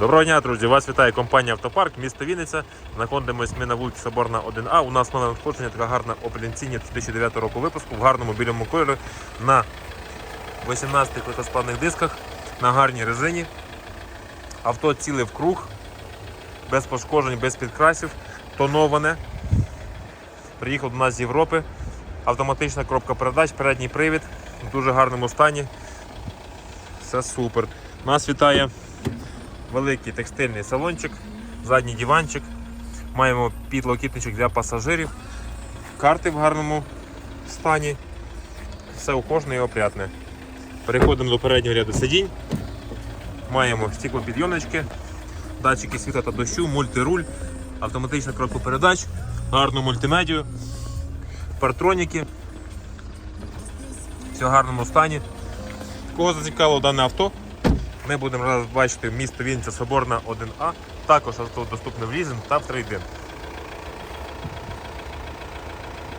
Доброго дня, друзі! Вас вітає компанія Автопарк, місто Вінниця. Знаходимось ми на вулиці Соборна 1А. У нас нове надходження, така гарна Opel 2009 року випуску в гарному білому кольорі на 18 легкосплавних дисках, на гарній резині. Авто ціле в круг, без пошкоджень, без підкрасів, тоноване. Приїхав до нас з Європи. Автоматична коробка передач, передній привід в дуже гарному стані. Все супер. Нас вітає великий текстильний салончик, задній диванчик. Маємо підлокітничок для пасажирів, карти в гарному стані. Все ухожне і опрятне. Переходимо до переднього ряду сидінь. Маємо стеклопідйомнички, датчики світла та дощу, мультируль, автоматична коробка передач, гарну мультимедію, партроніки. Все в гарному стані. Кого зацікавило дане авто, ми будемо бачити місто Вінниця Соборна 1А. Також доступне в лізинг та в трейдинг.